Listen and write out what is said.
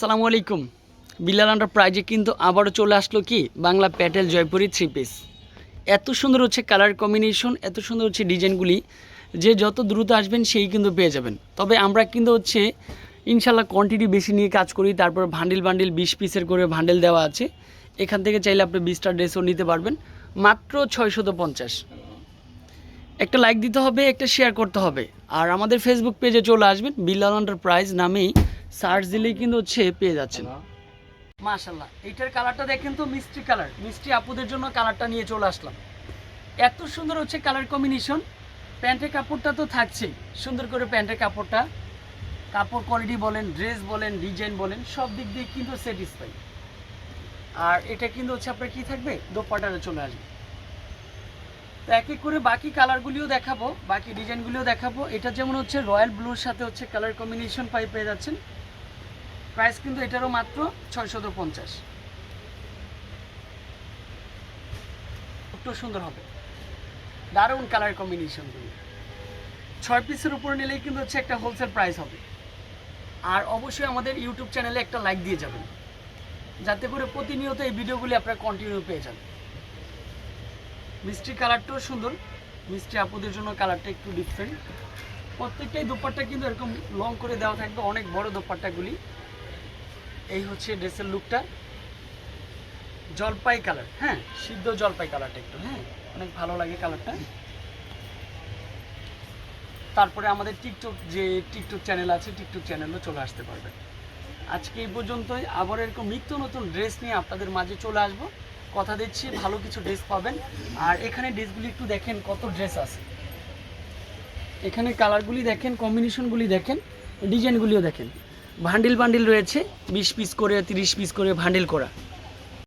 সালামু আলাইকুম। বিল্লাল আন্ডার প্রাইজে কিন্তু আবারও চলে আসলো কি? বাংলা প্যাটেল জয়পুরি থ্রি পিস এত সুন্দর হচ্ছে কালার কম্বিনেশন এত সুন্দর হচ্ছে ডিজাইনগুলি। যে যত দ্রুত আসবেন সেই কিন্তু পেয়ে যাবেন। তবে আমরা কিন্তু হচ্ছে ইনশাল্লাহ কোয়ান্টিটি বেশি নিয়ে কাজ করি, তারপর ভান্ডিল বান্ডিল বিশ পিসের করে ভান্ডেল দেওয়া আছে। এখান থেকে চাইলে আপনি বিশটা ড্রেসও নিতে পারবেন। মাত্র ছয়শত পঞ্চাশ। একটা লাইক দিতে হবে, একটা শেয়ার করতে হবে। আর আমাদের ফেসবুক পেজে চলে আসবেন বিল্লাল এন্টারপ্রাইজ নামেই। সার্চ দিলেই কিন্তু হচ্ছে পেয়ে যাচ্ছেন। মাশাল্লাহ এইটার কালারটা দেখেন তো মিষ্টি কালার। মিষ্টি আপুদের জন্য কালারটা নিয়ে চলে আসলাম। এত সুন্দর হচ্ছে কালার কম্বিনেশন। প্যান্টের কাপড়টা তো থাকছেই। সুন্দর করে প্যান্টের কাপড়টা। কাপড় কোয়ালিটি বলেন ড্রেস বলেন ডিজাইন বলেন সব দিক দিয়ে কিন্তু স্যাটিসফাই আর এটা কিন্তু হচ্ছে আপনার কি থাকবে? দোপাটারে চলে আসবে। তো এক এক করে বাকি কালারগুলিও দেখাবো বাকি ডিজাইনগুলিও দেখাবো। এটা যেমন হচ্ছে রয়্যাল ব্লুর সাথে হচ্ছে কালার কম্বিনেশন পাই পেয়ে যাচ্ছেন। প্রাইস কিন্তু এটারও মাত্র ছয়শত পঞ্চাশ। সুন্দর হবে। দারুণ কালার কম্বিনেশনগুলি ছয় পিসের উপর নিলেই কিন্তু হচ্ছে একটা হোলসেল প্রাইস হবে। আর অবশ্যই আমাদের ইউটিউব চ্যানেলে একটা লাইক দিয়ে যাবেন। যাতে করে প্রতিনিয়ত এই ভিডিওগুলি আপনারা কন্টিনিউ পেয়ে যান। মিষ্টি কালারটাও সুন্দর। মিষ্টি আপুদের জন্য কালারটা একটু ডিফারেন্ট প্রত্যেকটাই দোপাট্টা কিন্তু এরকম লং করে দেওয়া থাকবে। অনেক বড় দোপাট্টাগুলি। এই হচ্ছে ড্রেসের লুকটা। জলপাই কালার হ্যাঁ সিদ্ধ জলপাই কালারটা একটু হ্যাঁ অনেক ভালো লাগে কালারটা। তারপরে আমাদের টিকটক, যে টিকটক চ্যানেল আছে, টিকটক চ্যানেলও চলে আসতে পারবেন আজকে এই পর্যন্তই, আবার এরকম নিত্য নতুন ড্রেস নিয়ে আপনাদের মাঝে চলে আসব। কথা দিচ্ছি, ভালো কিছু ড্রেস পাবেন। আর এখানে ড্রেসগুলি একটু দেখেন কত ড্রেস আছে। এখানে কালারগুলি দেখেন, কম্বিনেশনগুলি দেখেন, ডিজাইনগুলিও দেখেন। ভান্ডিল বান্ডিল রয়েছে বিশ পিস করে তিরিশ পিস করে ভান্ডিল করা।